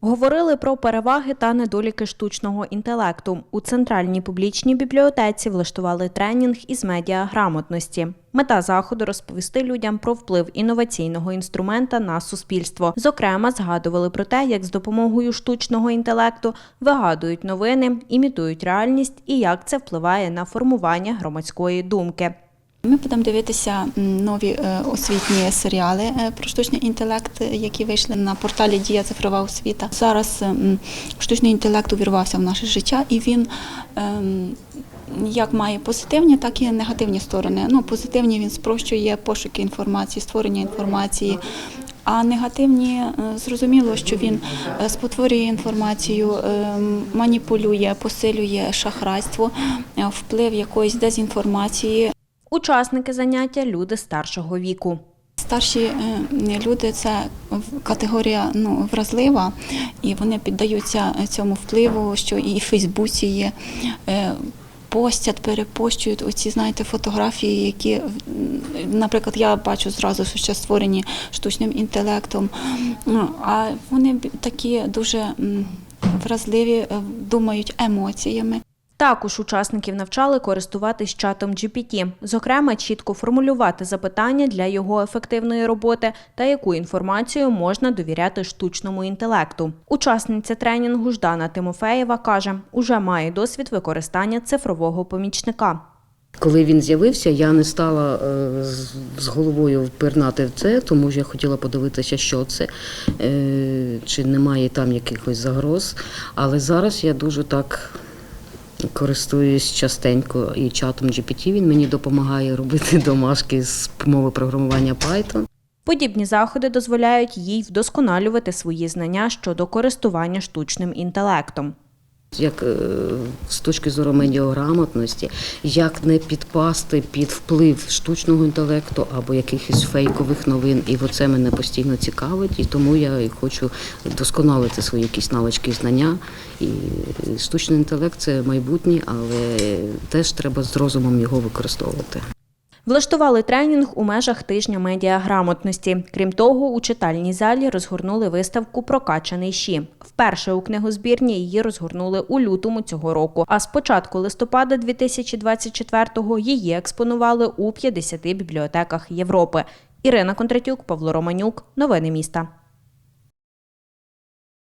Говорили про переваги та недоліки штучного інтелекту. У центральній публічній бібліотеці влаштували тренінг із медіаграмотності. Мета заходу розповісти людям про вплив інноваційного інструмента на суспільство. Зокрема, згадували про те, як з допомогою штучного інтелекту вигадують новини, імітують реальність і як це впливає на формування громадської думки. Ми будемо дивитися нові е, освітні серіали е, про штучний інтелект, е, які вийшли на порталі Дія цифрова освіта. Зараз штучний інтелект увірвався в наше життя, і він ем, як має позитивні, так і негативні сторони. Ну, позитивні він спрощує пошуки інформації, створення інформації. А негативні зрозуміло, що він спотворює інформацію, е, маніпулює, посилює шахрайство, вплив якоїсь дезінформації. Учасники заняття люди старшого віку. Старші е, люди це категорія ну, вразлива, і вони піддаються цьому впливу, що і в Фейсбуці є. е, Постять, перепощують оці, знаєте, фотографії, які, наприклад, я бачу зразу, що ще створені штучним інтелектом. Ну, А вони такі дуже вразливі, е, думають емоціями. Також учасників навчали користуватись чатом GPT, зокрема, чітко формулювати запитання для його ефективної роботи та яку інформацію можна довіряти штучному інтелекту. Учасниця тренінгу Ждана Тимофеєва каже, уже має досвід використання цифрового помічника. Коли він з'явився, я не стала е, з- головою впирнати в це, тому що я хотіла подивитися, що це, е, чи немає там якихось загроз. Але зараз я дуже так користуюсь частенько і чатом GPT. Він мені допомагає робити домашки з мови програмування Python. Подібні заходи дозволяють їй вдосконалювати свої знання щодо користування штучним інтелектом. Як е, з точки зору медіаграмотності, як не підпасти під вплив штучного інтелекту або якихось фейкових новин, і оце мене постійно цікавить, і тому я і хочу досконалити свої якісь навички знання. І штучний інтелект це майбутнє, але теж треба з розумом його використовувати. Влаштували тренінг у межах тижня медіаграмотності. Крім того, у читальній залі розгорнули виставку Прокачаний Ші. Вперше у книгозбірні її розгорнули у лютому цього року. А з початку листопада 2024-го її експонували у 50 бібліотеках Європи. Ірина Кондратюк, Павло Романюк. Новини міста.